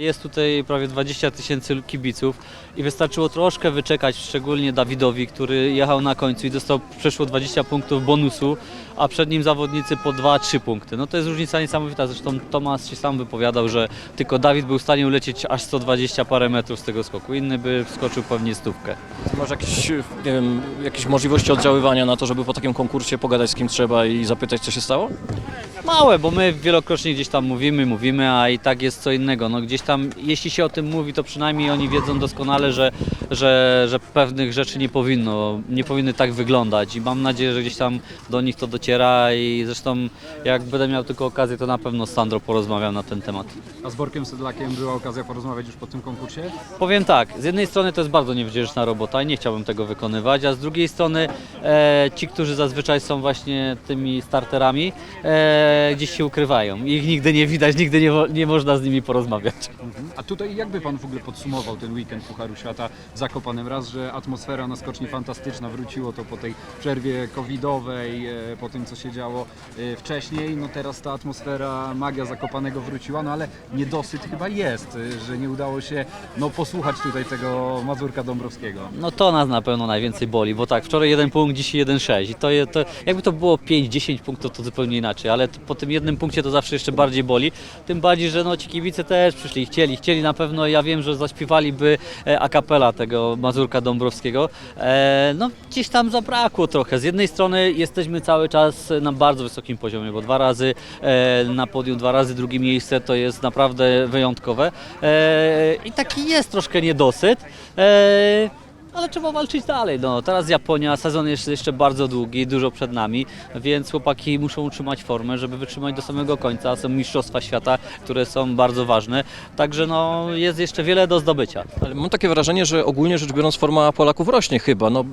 Jest tutaj prawie 20 tysięcy kibiców i wystarczyło troszkę wyczekać, szczególnie Dawidowi, który jechał na końcu i dostał przeszło 20 punktów bonusu, a przed nim zawodnicy po 2-3 punkty. No to jest różnica niesamowita. Zresztą Tomasz się sam wypowiadał, że tylko Dawid był w stanie ulecieć aż 120 parę metrów z tego skoku. Inny by wskoczył pewnie stówkę. Masz jakieś, nie wiem, jakieś możliwości oddziaływania na to, żeby po takim konkursie pogadać z kim trzeba i zapytać, co się stało? Małe, bo my wielokrotnie gdzieś tam mówimy, mówimy, a i tak jest co innego. No gdzieś tam, jeśli się o tym mówi, to przynajmniej oni wiedzą doskonale, że, że, że pewnych rzeczy nie powinno, nie powinny tak wyglądać i mam nadzieję, że gdzieś tam do nich to dociera i zresztą jak będę miał tylko okazję, to na pewno z Sandro porozmawiam na ten temat. A z Borkiem Sedlakiem była okazja porozmawiać już po tym konkursie? Powiem tak, z jednej strony to jest bardzo niewdzięczna robota i nie chciałbym tego wykonywać, a z drugiej strony e, ci, którzy zazwyczaj są właśnie tymi starterami, e, gdzieś się ukrywają. Ich nigdy nie widać, nigdy nie, nie można z nimi porozmawiać. A tutaj jakby Pan w ogóle podsumował ten weekend Pucharu Świata Zakopanem? Raz, że atmosfera na skoczni fantastyczna, wróciło to po tej przerwie covidowej, e, po tym co się działo e, wcześniej. No teraz ta atmosfera, magia Zakopanego wróciła, no ale niedosyt chyba jest, e, że nie udało się no, posłuchać tutaj tego Mazurka Dąbrowskiego. No to nas na pewno najwięcej boli, bo tak, wczoraj jeden punkt, dzisiaj 1,6 i to, to jakby to było 5-10 punktów, to zupełnie inaczej, ale po tym jednym punkcie to zawsze jeszcze bardziej boli, tym bardziej, że no ci kibice też przyszli, chcieli, chcieli na pewno, ja wiem, że zaśpiewaliby e, a cappella tego Mazurka Dąbrowskiego, e, no gdzieś tam zabrakło trochę, z jednej strony jesteśmy cały czas na bardzo wysokim poziomie, bo dwa razy e, na podium, dwa razy drugie miejsce to jest naprawdę wyjątkowe. I taki jest troszkę niedosyt, ale trzeba walczyć dalej. No, teraz Japonia, sezon jest jeszcze bardzo długi, dużo przed nami, więc chłopaki muszą utrzymać formę, żeby wytrzymać do samego końca. Są mistrzostwa świata, które są bardzo ważne, także no, jest jeszcze wiele do zdobycia. Ale mam takie wrażenie, że ogólnie rzecz biorąc forma Polaków rośnie chyba. No,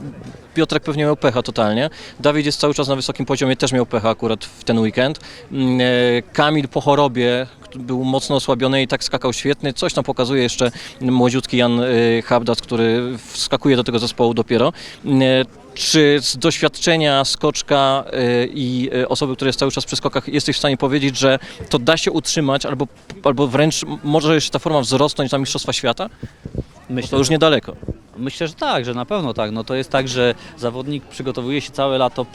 Piotrek pewnie miał pecha totalnie. Dawid jest cały czas na wysokim poziomie, też miał pecha akurat w ten weekend. Mm, e, Kamil po chorobie był mocno osłabiony i tak skakał świetnie. Coś tam pokazuje jeszcze młodziutki Jan e, Habdas, który wskakuje do tego zespołu dopiero. E, Czy z doświadczenia skoczka e, i osoby, która jest cały czas przy skokach, jesteś w stanie powiedzieć, że to da się utrzymać albo, albo wręcz może jeszcze ta forma wzrosnąć na Mistrzostwa Świata? Myślę, To już niedaleko. Myślę, że tak, że na pewno tak. No to jest tak, że zawodnik przygotowuje się całe lato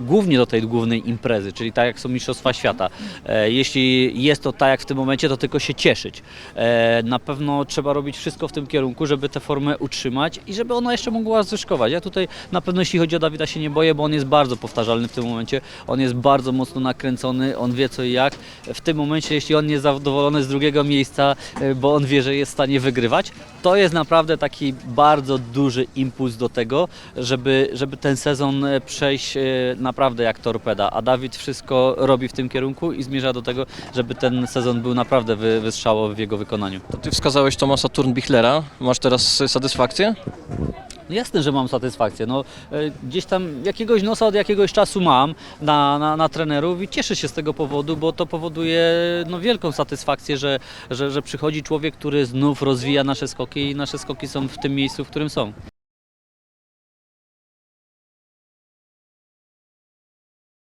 głównie do tej głównej imprezy, czyli tak jak są Mistrzostwa Świata. E, jeśli jest to tak jak w tym momencie, to tylko się cieszyć. E, na pewno trzeba robić wszystko w tym kierunku, żeby tę formę utrzymać i żeby ona jeszcze mogła zyskować. Ja tutaj na pewno jeśli chodzi o Dawida się nie boję, bo on jest bardzo powtarzalny w tym momencie. On jest bardzo mocno nakręcony, on wie co i jak. W tym momencie, jeśli on nie jest zadowolony z drugiego miejsca, e, bo on wie, że jest w stanie wygrywać, to jest naprawdę taki bardzo duży impuls do tego, żeby, żeby ten sezon e, przejść e, naprawdę jak torpeda. A Dawid wszystko robi w tym kierunku i zmierza do tego, żeby ten sezon był naprawdę wy, wystrzałowy w jego wykonaniu. Ty wskazałeś Tomasa Turnbichlera. Masz teraz satysfakcję? No jasne, że mam satysfakcję. No, e, gdzieś tam jakiegoś nosa od jakiegoś czasu mam na, na, na trenerów i cieszę się z tego powodu, bo to powoduje no, wielką satysfakcję, że, że, że przychodzi człowiek, który znów rozwija nasze skoki i nasze skoki są w tym miejscu, w którym są.